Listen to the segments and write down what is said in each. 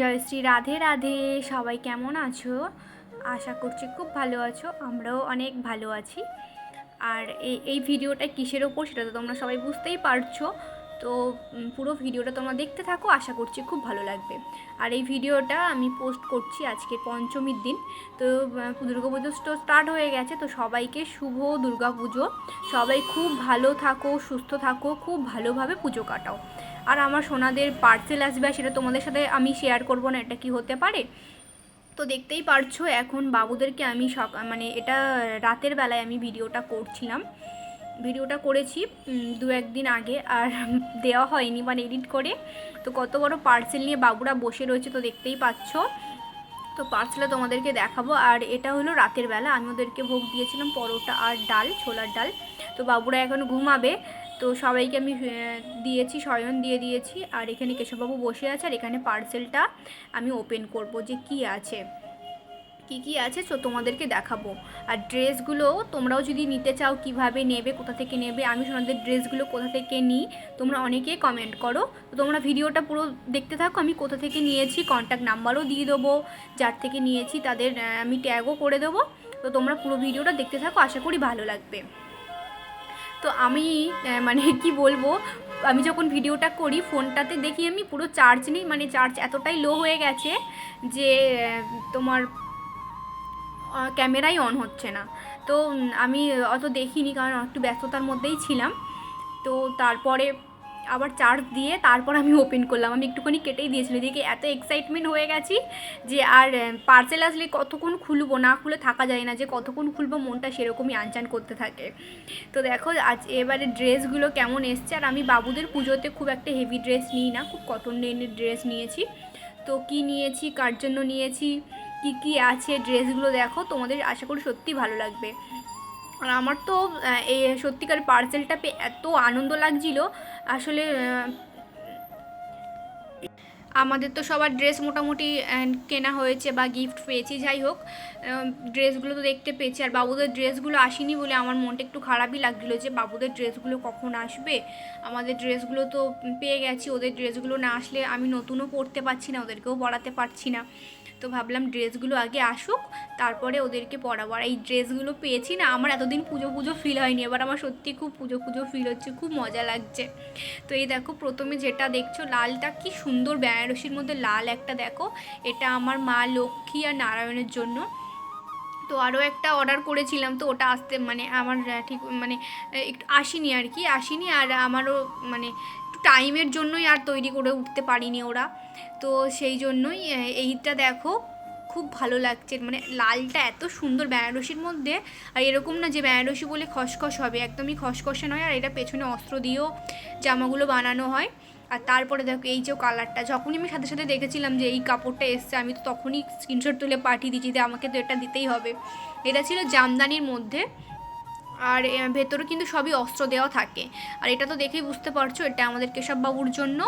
জয়শ্রী রাধে রাধে, সবাই কেমন আছো? আশা করছি খুব ভালো আছো, আমরাও অনেক ভালো আছি। আর এই এই ভিডিওটা কিসের ওপর সেটা তো তোমরা সবাই বুঝতেই পারছ। তো পুরো ভিডিওটা তোমরা দেখতে থাকো, আশা করছি খুব ভালো লাগবে। আর এই ভিডিওটা আমি পোস্ট করছি আজকে পঞ্চমীর দিন। তো দুর্গা পুজো স্টার্ট হয়ে গেছে, তো সবাইকে শুভ দুর্গা পুজো। সবাই খুব ভালো থাকো, সুস্থ থাকো, খুব ভালোভাবে পুজো কাটাও। আর আমার সোনাদের পার্সেল আসবে আর সেটা তোমাদের সাথে আমি শেয়ার করব না, এটা কি হতে পারে? তো দেখতেই পারছ এখন বাবুদেরকে আমি সকাল মানে এটা রাতের বেলায় আমি ভিডিওটা করছিলাম। ভিডিওটা করেছি দু একদিন আগে আর দেওয়া হয়নি মানে এডিট করে। তো কত বড় পার্সেল নিয়ে বাবুরা বসে রয়েছে তো দেখতেই পাচ্ছ। তো পার্সেলটা তোমাদেরকে দেখাবো আর এটা হলো রাতের বেলা। আমি ওদেরকে ভোগ দিয়েছিলাম পরোটা আর ডাল, ছোলার ডাল। তো বাবুরা এখন ঘুমাবে। তো সবাইকে আমি দিয়েছি শয়ন দিয়ে দিয়েছি। আর এখানে কেশববাবু বসে আছে আর এখানে পার্সেলটা আমি ওপেন করব যে কি আছে। কি কি আছে? তো তোমাদেরকে দেখাবো। আর ড্রেসগুলো তোমরাও যদি নিতে চাও, কীভাবে নেবে, কোথা থেকে নেবে, আমি সোনাদের ড্রেসগুলো কোথা থেকে নিই, তোমরা অনেকেই কমেন্ট করো। তো তোমরা ভিডিওটা পুরো দেখতে থাকো, আমি কোথা থেকে নিয়েছি কন্ট্যাক্ট নাম্বারও দিয়ে দেবো। যার থেকে নিয়েছি, তাদের আমি ট্যাগও করে দেবো। তো তোমরা পুরো ভিডিওটা দেখতে থাকো, আশা করি ভালো লাগবে। তো আমি মানে কি বলব, আমি যখন ভিডিওটা করি, ফোনটাতে দেখি আমি পুরো চার্জ নেই মানে চার্জ এতটাই লো হয়ে গেছে যে তোমার ক্যামেরাই অন হচ্ছে না। তো আমি অত দেখিনি, কারণ একটু ব্যস্ততার মধ্যেই ছিলাম। তো তারপরে আবার চার্জ দিয়ে তারপর আমি ওপেন করলাম। আমি একটুখানি কেটেই দিয়েছিলাম দেখে এত এক্সাইটমেন্ট হয়ে গেছি যে আর পার্সেল আসলে কতক্ষণ খুলবো, না খুলে থাকা যায় না। যে কতক্ষণ খুলবো, মনটা সেরকমই আনচান করতে থাকে। তো দেখো, আজ এবারে ড্রেসগুলো কেমন এসছে। আর আমি বাবুদের পুজোতে খুব একটা হেভি ড্রেস নিই না, খুব কটন লেনের ড্রেস নিয়েছি। তো কি নিয়েছি, কার জন্য নিয়েছি, কি কি আছে, ড্রেসগুলো দেখো। তোমাদের আশা করি সত্যি ভালো লাগবে। আর আমার তো এই সত্যিকার পার্সেলটা পেয়ে এত আনন্দ লাগছিল। আসলে আমাদের তো সবার ড্রেস মোটামুটি কেনা হয়েছে বা গিফট পেয়েছি, যাই হোক ড্রেসগুলো তো দেখতে পেয়েছি। আর বাবুদের ড্রেসগুলো আসেনি বলে আমার মনটা একটু খারাপই লাগছিল যে বাবুদের ড্রেসগুলো কখন আসবে? আমাদের ড্রেসগুলো তো পেয়ে গেছি, ওদের ড্রেসগুলো না আসলে আমি নতুনও পরতে পারছি না, ওদেরকেও পড়াতে পারছি না। তো ভাবলাম ড্রেসগুলো আগে আসুক, তারপরে ওদেরকে পরাবো। আর এই ড্রেসগুলো পেয়েছি না, আমার এতদিন পুজো পুজো ফিল হয়নি, এবার আমার সত্যি খুব পুজো পুজো ফিল হচ্ছে, খুব মজা লাগছে। তো এই দেখো, প্রথমে যেটা দেখছ, লালটা কি সুন্দর বেনারসির মধ্যে লাল একটা দেখো, এটা আমার মা লক্ষ্মী আর নারায়ণের জন্য। তো আরও একটা অর্ডার করেছিলাম, তো ওটা আসতে মানে আমার ঠিক মানে একটু আসেনি আর কি, আসেনি আর আমারও মানে টাইমের জন্যই আর তৈরি করে উঠতে পারিনি ওরা। তো সেই জন্যই এইটা দেখো, খুব ভালো লাগছে। মানে লালটা এত সুন্দর বেনারসির মধ্যে, আর এরকম না যে বেনারসি বলে খসখস হবে, একদমই খসখসে নয়, আর এটা পেছনে অস্ত্র দিয়েও জামাগুলো বানানো হয়। আর তারপরে দেখো, এই যে কালারটা যখনই আমি সাথে সাথে দেখেছিলাম যে এই কাপড়টা এসছে, আমি তো তখনই স্ক্রিনশট তুলে পাঠিয়ে দিচ্ছি যে আমাকে তো এটা দিতেই হবে। এটা ছিল জামদানির মধ্যে আর ভেতরে কিন্তু সবই অস্ত্র দেওয়া থাকে। আর এটা তো দেখেই বুঝতে পারছ, এটা আমাদের কেশববাবুর জন্য।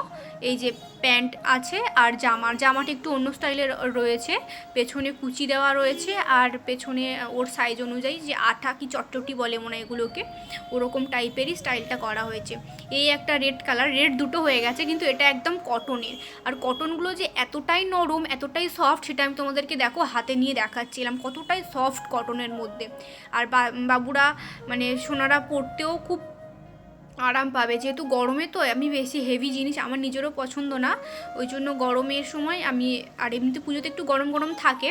এই যে প্যান্ট আছে আর জামা জামাটা একটু অন্য স্টাইলের রয়েছে। পেছনে কুচি দেওয়া রয়েছে আর পেছনে ওর সাইজ অনুযায়ী যে আঠা কি চটচটি বলে মনে হয় এগুলোকে, ওরকম টাইপেরই স্টাইলটা করা হয়েছে। এই একটা রেড কালার রেড দুটো হয়ে গেছে কিন্তু এটা একদম কটনের আর কটনগুলো যে এতটাই নরম, এতটাই সফট সেটা আমি তোমাদেরকে দেখো, হাতে নিয়ে দেখাচ্ছিলাম কতটাই সফট কটনের মধ্যে। আর বাবুরা মানে সোনারা পড়তেও খুব আরাম পাবে। যেহেতু গরমে তো আমি বেশি হেভি জিনিস আমার নিজেরও পছন্দ না। ওই জন্য গরমের সময় আমি, আর এমনিতে পুজোতে একটু গরম গরম থাকে,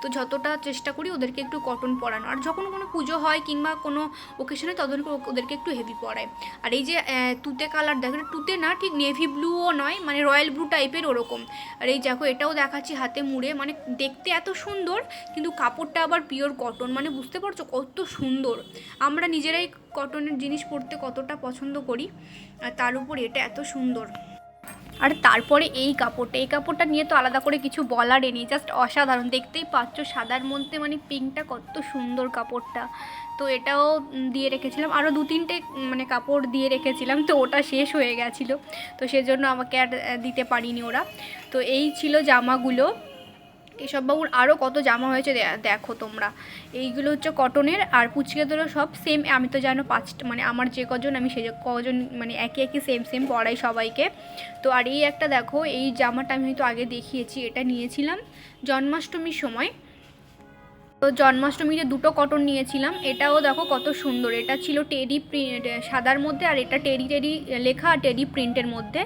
তো যতটা চেষ্টা করি ওদেরকে একটু কটন পরানো। আর যখন কোনো পুজো হয় কিংবা কোনো ওকেশনে তখন ওদেরকে একটু হেভি পরায় আর এই যে তুতে কালার দেখো, এটা তুতে না, ঠিক নেভি ব্লুও নয় মানে রয়্যাল ব্লু টাইপের ওরকম। আর এই দেখো, এটাও দেখাচ্ছি হাতে মুড়ে মানে দেখতে এত সুন্দর, কিন্তু কাপড়টা আবার পিওর কটন মানে বুঝতে পারছ কত সুন্দর। আমরা নিজেরাই কটনের জিনিস পরতে কতটা পছন্দ করি, আর তার উপর এটা এত সুন্দর। আর তারপরে এই কাপড়টা এই কাপড়টা নিয়ে তো আলাদা করে কিছু বলার নেই জাস্ট অসাধারণ। দেখতেই পাচ্ছ সাদার মধ্যে মানে পিঙ্কটা কত সুন্দর কাপড়টা। তো এটাও দিয়ে রেখেছিলাম, আরও দু তিনটে মানে কাপড় দিয়ে রেখেছিলাম, তো ওটা শেষ হয়ে গেছিল। তো সেজন্য আমাকে আর দিতে পারিনি ওরা। তো এই ছিল জামাগুলো। এসব বাবুর আরও কত জামা হয়েছে দেখো তোমরা। এইগুলো হচ্ছে কটনের আর পুচকেদেরও সব সেম আমি তো জানো পাঁচটা মানে আমার যে কজন, আমি সে কজন মানে একই একই সেম সেম পড়াই সবাইকে। তো আর এই একটা দেখো, এই জামাটা আমি হয়তো আগে দেখিয়েছি, এটা নিয়েছিলাম জন্মাষ্টমীর সময়। তো জন্মাষ্টমীতে দুটো কটন নিয়েছিলাম, এটাও দেখো কত সুন্দর, এটা ছিল টেডি প্রিন্ট সাদার মধ্যে আর এটা টেডি টেডি লেখা আর টেডি প্রিন্টের মধ্যে।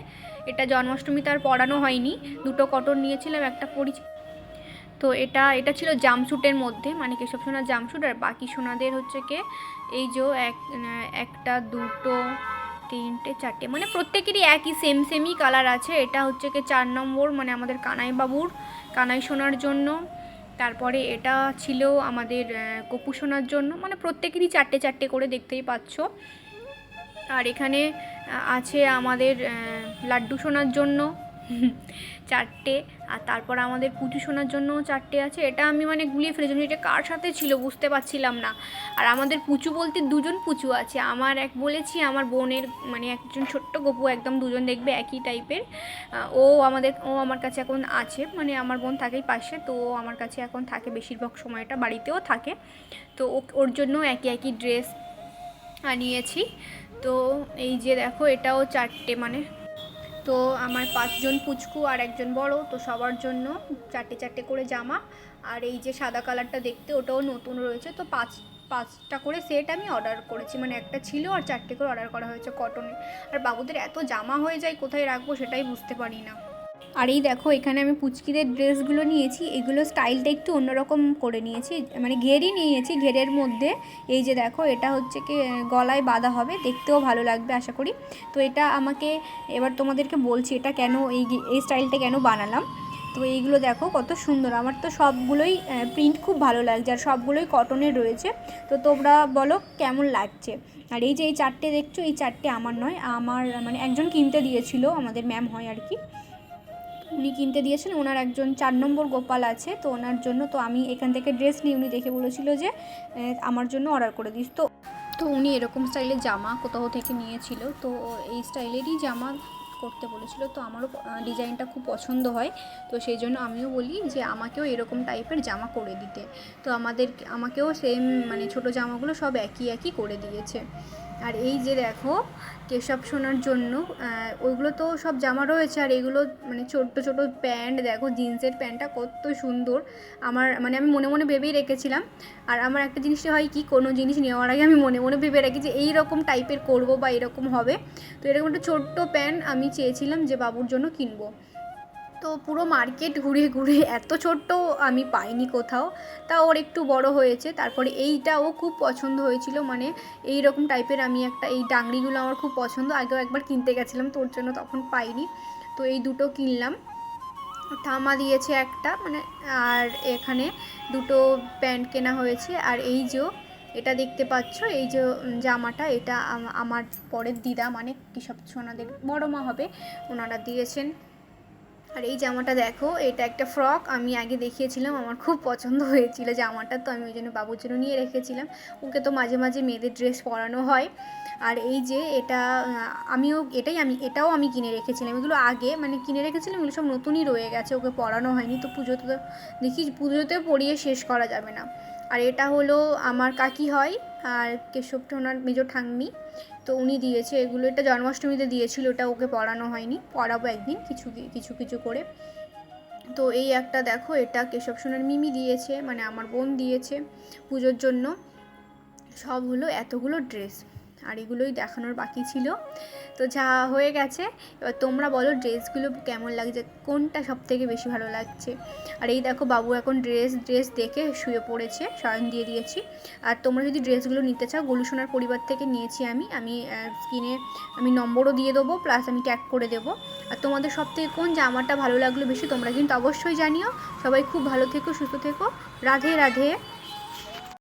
এটা জন্মাষ্টমীতে আর পরানো হয়নি, দুটো কটন নিয়েছিলাম, একটা পরিচ তো এটা এটা ছিল জামশুটের মধ্যে মানে কেশব সোনার জামশুট আর বাকি সোনাদের হচ্ছে কে, এই যে এক, একটা, দুটো, তিনটে, চারটে মানে প্রত্যেকেরই একই সেম সেমই কালার আছে। এটা হচ্ছে কি চার নম্বর মানে আমাদের কানাই বাবুর কানাই সোনার জন্য। তারপরে এটা ছিল আমাদের কপু সোনার জন্য মানে প্রত্যেকেরই চারটে চারটে করে দেখতেই পাচ্ছ। আর এখানে আছে আমাদের লাড্ডু সোনার জন্য। চারটে, আর তারপর আমাদের পুচু সোনার জন্যও চারটে আছে। এটা আমি মানে গুলিয়ে ফেলেছিলাম এটা কার সাথে ছিল বুঝতে পারছিলাম না। আর আমাদের পুচু বলতে দুজন পুচু আছে। আমার এক বলেছি, আমার বোনের মানে একজন ছোট্ট গপু, একদম দুজন দেখবে একই টাইপের ও আমাদের, ও আমার কাছে এখন আছে মানে আমার বোন থাকেই পাশে, তো ও আমার কাছে এখন থাকে বেশিরভাগ সময়টা, বাড়িতেও থাকে। তো ওর জন্য একই একই ড্রেস আনিয়েছি। তো এই যে দেখো, এটাও চারটে মানে তো আমার পাঁচজন পুচকু আর একজন বড়, তো সবার জন্য চারটে চারটে করে জামা। আর এই যে সাদা কালারটা দেখতে, ওটাও নতুন রয়েছে। তো পাঁচ, পাঁচটা করে সেট আমি অর্ডার করেছি। মানে একটা ছিল আর চারটে করে অর্ডার করা হয়েছে কটনে আর বাবুদের এত জামা হয়ে যায়, কোথায় রাখব সেটাই বুঝতে পারি না। আর এই দেখো, এখানে আমি পুচকিদের ড্রেসগুলো নিয়েছি। এগুলো স্টাইলটা একটু অন্যরকম করে নিয়েছি। মানে ঘেরই নিয়েছি, ঘেরের মধ্যে। এই যে দেখো, এটা হচ্ছে কি গলায় বাঁধা হবে। দেখতেও ভালো লাগবে, আশা করি। তো এটা আমাকে, এবার তোমাদেরকে বলছি, এটা কেন এই এই স্টাইলটা কেন বানালাম? তো এইগুলো দেখো, কত সুন্দর। আমার তো সবগুলোই প্রিন্ট খুব ভালো লাগছে, আর সবগুলোই কটনের রয়েছে। তো তোমরা বলো, কেমন লাগছে? আর এই যে এই চারটে দেখছ, এই চারটে আমার নয়, আমার মানে একজন কিনতে দিয়েছিল, আমাদের ম্যাম হয় আর কি। উনি কিনতে দিয়েছেন, ওনার একজন চার নম্বর গোপাল আছে, তো ওনার জন্য তো আমি এখান থেকে ড্রেস নিয়ে উনি দেখে বলেছিল যে আমার জন্য অর্ডার করে দিস। তো তো উনি এরকম স্টাইলের জামা কোথাও থেকে নিয়েছিল, তো এই স্টাইলেরই জামা করতে বলেছিল, তো আমারও ডিজাইনটা খুব পছন্দ হয়, তো সেই জন্য আমিও বলি যে আমাকেও এরকম টাইপের জামা করে দিতে। তো আমাদের আমাকেও সেম মানে ছোট জামাগুলো সব একই একই করে দিয়েছে। আর এই যে দেখো, কেশব সোনার জন্য ওইগুলো তো সব জামা রয়েছে, আর এগুলো মানে ছোট্ট ছোট প্যান্ট, দেখো জিন্সের প্যান্টটা কত সুন্দর। আমার মানে আমি মনে মনে ভেবেই রেখেছিলাম। আর আমার একটা জিনিস হয় কি, কোনো জিনিস নেওয়ার আগে আমি মনে মনে ভেবে রাখি যে এই রকম টাইপের করব বা এরকম হবে। তো এরকম একটা ছোট্ট প্যান্ট আমি চেয়েছিলাম যে বাবুর জন্য কিনবো। তো পুরো মার্কেট ঘুরে ঘুরে এত ছোট্ট আমি পাইনি কোথাও। তা ওর একটু বড় হয়েছে, তারপরে এইটাও খুব পছন্দ হয়েছিল। মানে এই রকম টাইপের আমি একটা, এই ডাংরিগুলো আমার খুব পছন্দ। আগেও একবার কিনতে গেছিলাম তোর জন্য তখন পাইনি। তো এই দুটো কিনলাম। থামা দিয়েছে একটা মানে আর এখানে দুটো প্যান্ট কেনা হয়েছে। আর এই যে এটা দেখতে পাচ্ছ, এই যে জামাটা, এটা আমার পরের দিদা মানে কৃষক সোনাদের বড় মা হবে, ওনারা দিয়েছেন। আর এই জামাটা দেখো, এটা একটা ফ্রক। আমি আগে দেখিয়েছিলাম, আমার খুব পছন্দ হয়েছিল জামাটা, তো আমি ওই জন্য বাবুর জন্য নিয়ে রেখেছিলাম। ওকে তো মাঝে মাঝে মেয়েদের ড্রেস পরানো হয়। আর এই যে এটা আমিও, এটাই আমি, এটাও আমি কিনে রেখেছিলাম। এগুলো আগে মানে কিনে রেখেছিলাম, এগুলো সব নতুনই রয়ে গেছে, ওকে পরানো হয়নি। তো পুজোতে তো দেখি পুজোতেও পরিয়ে শেষ করা যাবে না। আর এটা হলো আমার কাকি হয় আর কেশবটা ওনার মেজো ঠাংমি তো উনি দিয়েছে এগুলো, এটা জন্মাষ্টমীতে দিয়েছিল ওটা ওকে পড়ানো হয়নি, পড়াবো একদিন কিছু কিছু কিছু করে। তো এই একটা দেখো, এটা কেশব সোনার মিমি দিয়েছে মানে আমার বোন দিয়েছে পুজোর জন্য। সব হলো এতগুলো ড্রেস, আর এগুলোই দেখানোর বাকি ছিল। তো যা হয়ে গেছে, এবার তোমরা বলো ড্রেসগুলো কেমন লাগছে, কোনটা সব থেকে বেশি ভালো লাগছে? আর এই দেখো বাবু এখন ড্রেস ড্রেস দেখে শুয়ে পড়েছে শয়ন দিয়ে দিয়েছি। আর তোমরা যদি ড্রেসগুলো নিতে চাও, গোলুসোনার পরিবার থেকে নিয়েছি আমি আমি স্ক্রিনে আমি নম্বরও দিয়ে দেবো, প্লাস আমি ট্যাগ করে দেবো। আর তোমাদের সব থেকে কোন জামাটা ভালো লাগল বেশি, তোমরা কিন্তু অবশ্যই জানিও। সবাই খুব ভালো থেকো, সুস্থ থেকো। রাধে রাধে।